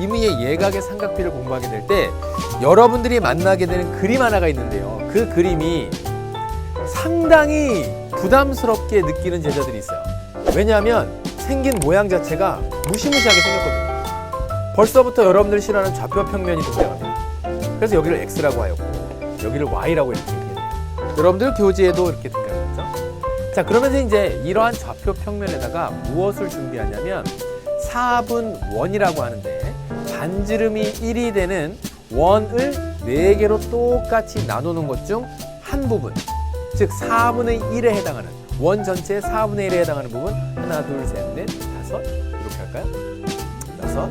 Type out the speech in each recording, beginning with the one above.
이무의 예각의 삼각비를 공부하게 될 때 여러분들이 만나게 되는 그림 하나가 있는데요. 그 그림이 상당히 부담스럽게 느끼는 제자들이 있어요. 왜냐하면 생긴 모양 자체가 무시무시하게 생겼거든요. 벌써부터 여러분들이 싫어하는 좌표 평면이 등장합니다. 그래서 여기를 X라고 하였고 여기를 Y라고 이렇게 얘기해요. 여러분들 교재에도 이렇게 등장했죠. 자 그러면서 이제 이러한 좌표 평면에다가 무엇을 준비하냐면 4분 원이라고 하는데 반지름이 1이 되는 원을 4개로 똑같이 나누는 것 중 한 부분 즉 4분의 1에 해당하는 원 전체의 4분의 1에 해당하는 부분 하나 둘 셋 넷 다섯 이렇게 할까요? 여섯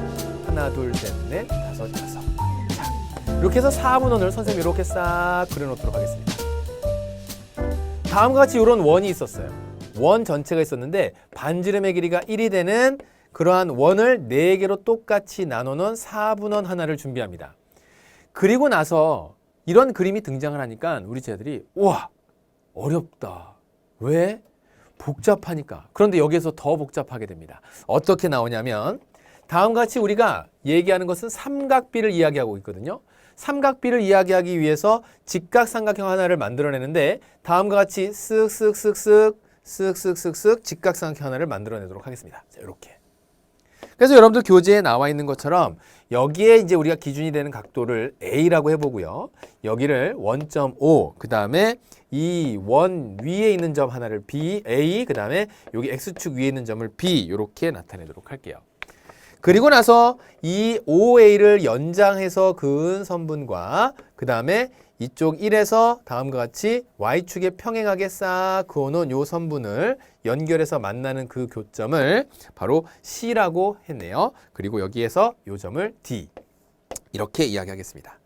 하나 둘 셋 넷 다섯 여섯. 자 이렇게 해서 4분 원을 선생님이 이렇게 싹 그려놓도록 하겠습니다. 다음과 같이 이런 원이 있었어요. 원 전체가 있었는데 반지름의 길이가 1이 되는 그러한 원을 4개로 똑같이 나누는 4분원 하나를 준비합니다 그리고 나서 이런 그림이 등장을 하니까 우리 제자들이 우와 어렵다. 왜? 복잡하니까. 그런데 여기에서 더 복잡하게 됩니다. 어떻게 나오냐면 다음과 같이 우리가 얘기하는 것은 삼각비를 이야기하고 있거든요. 삼각비를 이야기하기 위해서 직각삼각형 하나를 만들어내는데 다음과 같이 쓱쓱쓱쓱 쓱쓱쓱쓱 직각삼각형 하나를 만들어내도록 하겠습니다. 자, 이렇게. 그래서 여러분들 교재에 나와 있는 것처럼 여기에 이제 우리가 기준이 되는 각도를 A라고 해보고요. 여기를 원점 O, 그 다음에 이 원 위에 있는 점 하나를 B, A, 그 다음에 여기 X축 위에 있는 점을 B 이렇게 나타내도록 할게요. 그리고 나서 이 OA를 연장해서 그은 선분과 그 다음에 이쪽 1에서 다음과 같이 Y축에 평행하게 싹 그어놓은 요 선분을 연결해서 만나는 그 교점을 바로 C라고 했네요. 그리고 여기에서 요 점을 D 이렇게 이야기하겠습니다.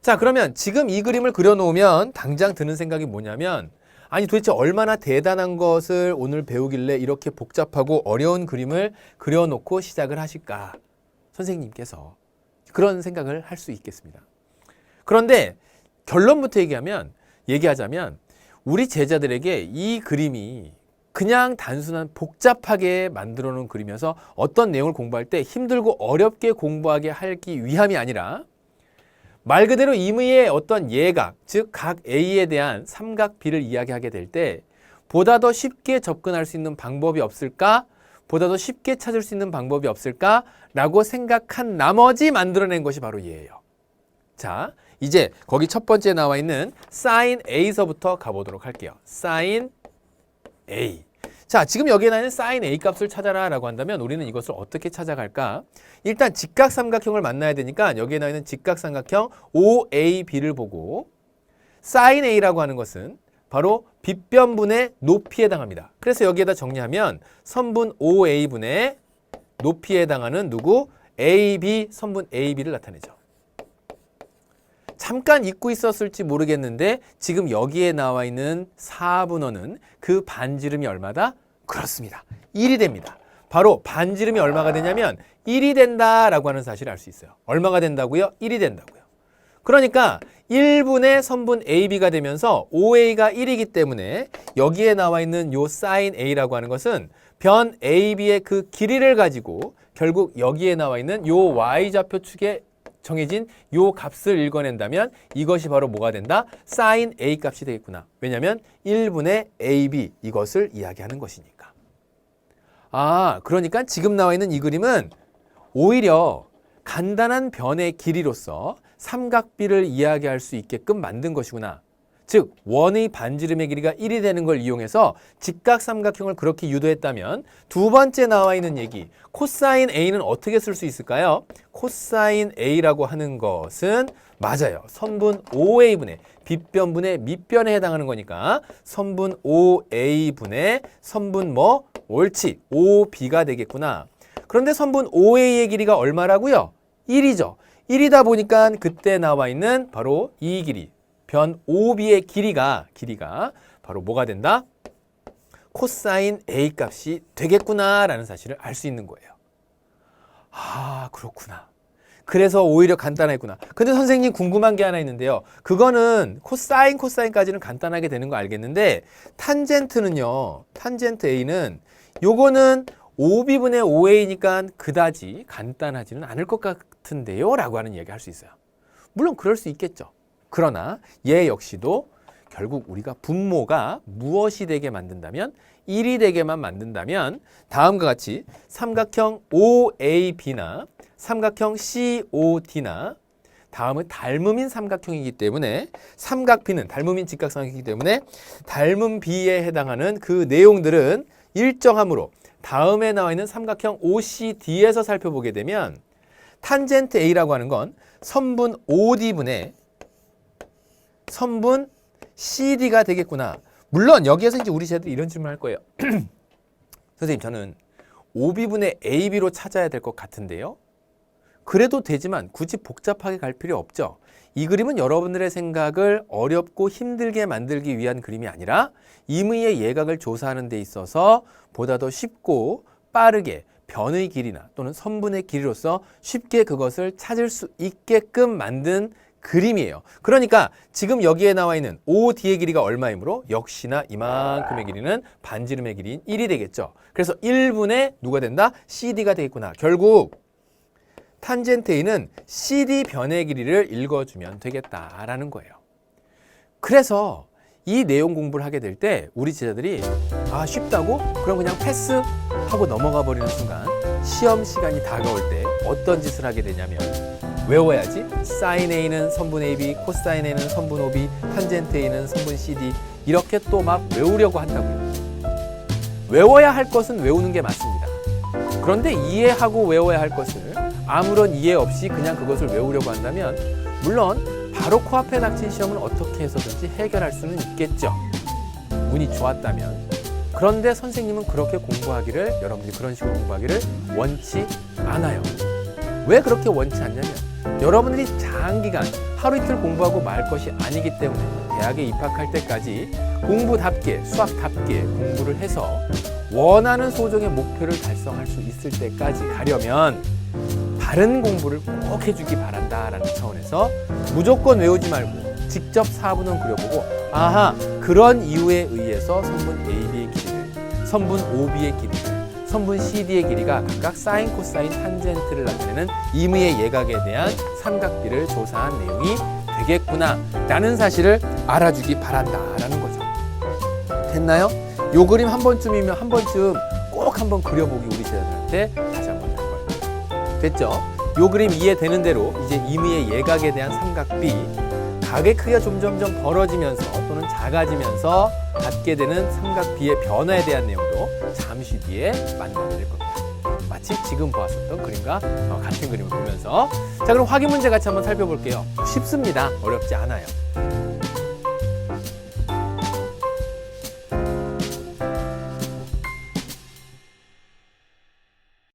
자 그러면 지금 이 그림을 그려놓으면 당장 드는 생각이 뭐냐면 아니 도대체 얼마나 대단한 것을 오늘 배우길래 이렇게 복잡하고 어려운 그림을 그려놓고 시작을 하실까 선생님께서 그런 생각을 할 수 있겠습니다. 그런데 결론부터 얘기하면 얘기하자면 우리 제자들에게 이 그림이 그냥 단순한 복잡하게 만들어 놓은 그림이어서 어떤 내용을 공부할 때 힘들고 어렵게 공부하게 하기 위함이 아니라 말 그대로 임의의 어떤 예각, 즉 각 A에 대한 삼각비를 이야기하게 될 때 보다 더 쉽게 접근할 수 있는 방법이 없을까? 보다 더 쉽게 찾을 수 있는 방법이 없을까? 라고 생각한 나머지 만들어낸 것이 바로 얘예요. 자, 이제 거기 첫 번째 나와 있는 sin A서부터 가보도록 할게요. sin A. 자, 지금 여기에 나는 sin A 값을 찾아라 라고 한다면 우리는 이것을 어떻게 찾아갈까? 일단 직각삼각형을 만나야 되니까 여기에 나와 있는 직각삼각형 OAB를 보고 sin A라고 하는 것은 바로 빗변분의 높이에 해당합니다. 그래서 여기에다 정리하면 선분 OA분의 높이에 해당하는 누구? AB 선분 AB를 나타내죠. 잠깐 잊고 있었을지 모르겠는데 지금 여기에 나와 있는 4분원은 그 반지름이 얼마다? 그렇습니다. 1이 됩니다. 바로 반지름이 얼마가 되냐면 1이 된다라고 하는 사실을 알 수 있어요. 얼마가 된다고요? 1이 된다고요. 그러니까 1분의 선분 AB가 되면서 OA가 1이기 때문에 여기에 나와 있는 요 sin A라고 하는 것은 변 AB의 그 길이를 가지고 결국 여기에 나와 있는 요 Y좌표 축에 정해진 요 값을 읽어낸다면 이것이 바로 뭐가 된다? sin A 값이 되겠구나. 왜냐하면 1분의 AB 이것을 이야기하는 것이니까. 아, 그러니까 지금 나와 있는 이 그림은 오히려 간단한 변의 길이로서 삼각비를 이야기할 수 있게끔 만든 것이구나. 즉 원의 반지름의 길이가 1이 되는 걸 이용해서 직각삼각형을 그렇게 유도했다면 두 번째 나와 있는 얘기 코사인 A는 어떻게 쓸 수 있을까요? 코사인 A라고 하는 것은 맞아요. 선분 OA분의 빗변분의 밑변에 해당하는 거니까 선분 OA분의 선분 뭐 옳지 OB가 되겠구나. 그런데 선분 OA의 길이가 얼마라고요? 1이죠. 1이다 보니까 그때 나와 있는 바로 이 길이 변 OB의 길이가 길이가 바로 뭐가 된다? 코사인 A 값이 되겠구나라는 사실을 알 수 있는 거예요. 아, 그렇구나. 그래서 오히려 간단했구나. 근데 선생님 궁금한 게 하나 있는데요. 그거는 코사인 코사인까지는 간단하게 되는 거 알겠는데 탄젠트는요. 탄젠트 A는 요거는 5b분의 5a니까 그다지 간단하지는 않을 것 같은데요 라고 하는 이야기 할 수 있어요. 물론 그럴 수 있겠죠. 그러나 얘 역시도 결국 우리가 분모가 무엇이 되게 만든다면 1이 되게만 만든다면 다음과 같이 삼각형 OAB나 삼각형 COD나 다음은 닮음인 삼각형이기 때문에 삼각비는 닮음인 직각삼각형이기 때문에 닮은 B에 해당하는 그 내용들은 일정함으로 다음에 나와 있는 삼각형 OCD에서 살펴보게 되면 탄젠트 A라고 하는 건 선분 OD분의 선분 CD가 되겠구나. 물론 여기에서 이제 우리 쟤들이 이런 질문을 할 거예요. 선생님 저는 OB분의 AB로 찾아야 될 것 같은데요. 그래도 되지만 굳이 복잡하게 갈 필요 없죠. 이 그림은 여러분들의 생각을 어렵고 힘들게 만들기 위한 그림이 아니라 임의의 예각을 조사하는 데 있어서 보다 더 쉽고 빠르게 변의 길이나 또는 선분의 길이로서 쉽게 그것을 찾을 수 있게끔 만든 그림이에요. 그러니까 지금 여기에 나와 있는 OD의 길이가 얼마이므로 역시나 이만큼의 길이는 반지름의 길이인 1이 되겠죠. 그래서 1분의 누가 된다? CD가 되겠구나. 결국 탄젠트 A는 CD 변의 길이를 읽어주면 되겠다라는 거예요. 그래서 이 내용 공부를 하게 될 때 우리 제자들이 아 쉽다고? 그럼 그냥 패스 하고 넘어가 버리는 순간 시험 시간이 다가올 때 어떤 짓을 하게 되냐면 외워야지 사인 A는 선분 AB, 코사인 A는 선분 OB, 탄젠트 A는 선분 CD 이렇게 또 막 외우려고 한다고요. 외워야 할 것은 외우는 게 맞습니다. 그런데 이해하고 외워야 할 것을 아무런 이해 없이 그냥 그것을 외우려고 한다면 물론 바로 코앞에 닥친 시험은 어떻게 해서든지 해결할 수는 있겠죠. 운이 좋았다면. 그런데 선생님은 그렇게 공부하기를 여러분들이 그런 식으로 공부하기를 원치 않아요. 왜 그렇게 원치 않냐면 여러분들이 장기간 하루 이틀 공부하고 말 것이 아니기 때문에 대학에 입학할 때까지 공부답게 수학답게 공부를 해서 원하는 소정의 목표를 달성할 수 있을 때까지 가려면 바른 공부를 꼭 해주기 바란다라는 차원에서 무조건 외우지 말고 직접 사분은 그려보고 아하 그런 이유에 의해서 선분 AB의 길이를 선분 OB의 길이를 선분 CD의 길이가 각각 사인, 코사인, 탄젠트를 나타내는 임의의 예각에 대한 삼각비를 조사한 내용이 되겠구나 라는 사실을 알아주기 바란다 라는 거죠. 됐나요? 요 그림 한 번쯤이면 한 번쯤 꼭 한번 그려보기 우리 제자들한테 다시 한번 할 거예요. 됐죠? 요 그림 이해되는 대로 이제 임의의 예각에 대한 삼각비 각의 크기가 점점점 벌어지면서 또는 작아지면서 갖게 되는 삼각비의 변화에 대한 내용 도 잠시 뒤에 만나게 될 겁니다. 마치 지금 보았었던 그림과 어, 같은 그림을 보면서 자 그럼 확인 문제 같이 한번 살펴볼게요. 쉽습니다. 어렵지 않아요.